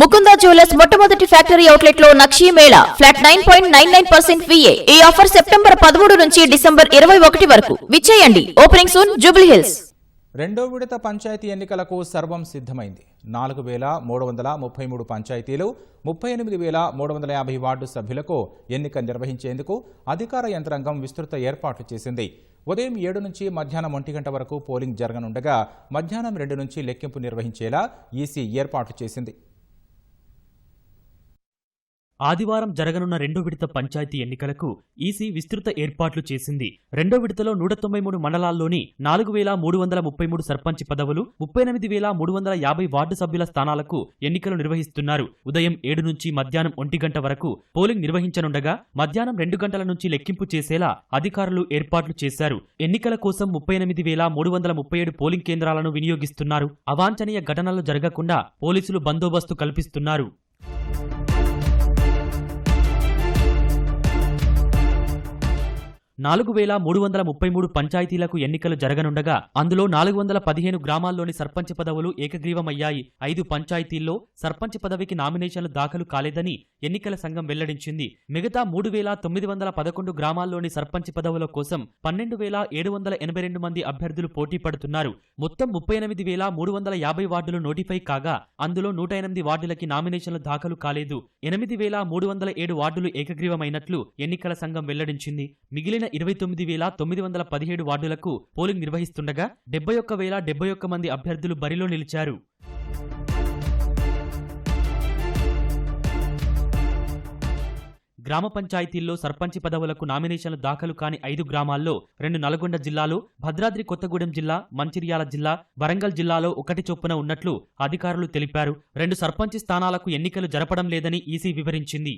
Mukunda jewellers మొట్టమొదటి factory అవుట్లెట్లో Nakshi Mela flat nine point nine nine percent VA ఈ offer September పదమూడు నుంచి December ఇరవై ఒకటి వరకు. విచ్చేయండి. ఓపెనింగ్ సూన్ జూబ్లీ హిల్స్ రెండో విడత పంచాయతీ ఎన్నికలకు సర్వం సిద్ధమైంది. నాలుగు వేల మూడు వందల ముప్పై మూడు పంచాయతీలు ముప్పై ఎనిమిది వేల మూడు వందల యాభై వార్డు సభ్యులకు ఎన్నిక నిర్వహించేందుకు అధికార యంత్రాంగం విస్తృత ఏర్పాట్లు చేసింది. ఉదయం ఏడు నుంచి మధ్యాహ్నం ఒంటి గంట వరకు పోలింగ్ జరగనుండగా మధ్యాహ్నం రెండు నుంచి లెక్కింపు నిర్వహించేలా ఈసీ ఏర్పాట్లు చేసింది. ఆదివారం జరగనున్న రెండో విడత పంచాయతీ ఎన్నికలకు ఈసీ విస్తృత ఏర్పాట్లు చేసింది. రెండో విడతలో నూట తొంభై మూడు మండలాల్లోని నాలుగు వేల మూడు వందల ముప్పై మూడు సర్పంచ్ పదవులు ముప్పై ఎనిమిది వేల మూడు వందల యాభై వార్డు సభ్యుల స్థానాలకు ఎన్నికలు నిర్వహిస్తున్నారు. ఉదయం ఏడు నుంచి మధ్యాహ్నం ఒంటి గంట వరకు పోలింగ్ నిర్వహించనుండగా మధ్యాహ్నం రెండు గంటల నుంచి లెక్కింపు చేసేలా అధికారులు ఏర్పాట్లు చేశారు. ఎన్నికల కోసం ముప్పై ఎనిమిది వేల మూడు వందల ముప్పై ఏడు పోలింగ్ కేంద్రాలను వినియోగిస్తున్నారు. అవాంఛనీయ ఘటనలు జరగకుండా పోలీసులు బందోబస్తు కల్పిస్తున్నారు. నాలుగు వేల మూడు వందల ముప్పై మూడు పంచాయతీలకు ఎన్నికలు జరగనుండగా అందులో నాలుగు వందల పదిహేను గ్రామాల్లోని సర్పంచ్ పదవులు ఏకగ్రీవమయ్యాయి. ఐదు పంచాయతీల్లో సర్పంచ్ పదవికి నామినేషన్లు దాఖలు కాలేదని ఎన్నికల సంఘం వెల్లడించింది. మిగతా మూడు వేల తొమ్మిది వందల పదకొండు గ్రామాల్లోని సర్పంచ్ పదవుల కోసం పన్నెండు వేల ఏడు వందల ఎనభై రెండు మంది అభ్యర్థులు పోటీ పడుతున్నారు. మొత్తం ముప్పై ఎనిమిది వేల మూడు వందల యాభై వార్డులు నోటిఫై కాగా అందులో నూట ఎనిమిది వార్డులకి నామినేషన్లు దాఖలు కాలేదు. ఎనిమిది వేల మూడు వందల ఏడు వార్డులు ఏకగ్రీవమైనట్లు ఎన్నికల సంఘం వెల్లడించింది. మిగిలిన ఇరవై తొమ్మిది వేల తొమ్మిది వందల పదిహేడు వార్డులకు పోలింగ్ నిర్వహిస్తుండగా డెబ్బై ఒక్క వేల డెబ్బై ఒక్క మంది అభ్యర్థులు బరిలో నిలిచారు. గ్రామ పంచాయతీల్లో సర్పంచి పదవులకు నామినేషన్లు దాఖలు కాని ఐదు గ్రామాల్లో రెండు నల్గొండ జిల్లాలో భద్రాద్రి కొత్తగూడెం జిల్లా మంచిర్యాల జిల్లా వరంగల్ జిల్లాలో ఒకటి చొప్పున ఉన్నట్లు అధికారులు తెలిపారు. రెండు సర్పంచి స్థానాలకు ఎన్నికలు జరపడం లేదని ఈసీ వివరించింది.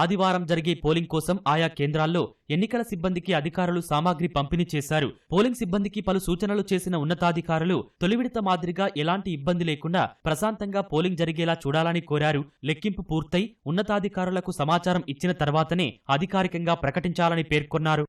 ఆదివారం జరిగే పోలింగ్ కోసం ఆయా కేంద్రాల్లో ఎన్నికల సిబ్బందికి అధికారులు సామాగ్రి పంపిణీ చేశారు. పోలింగ్ సిబ్బందికి పలు సూచనలు చేసిన ఉన్నతాధికారులు తొలి విడత మాదిరిగా ఎలాంటి ఇబ్బంది లేకుండా ప్రశాంతంగా పోలింగ్ జరిగేలా చూడాలని కోరారు. లెక్కింపు పూర్తయి ఉన్నతాధికారులకు సమాచారం ఇచ్చిన తర్వాతనే అధికారికంగా ప్రకటించాలని పేర్కొన్నారు.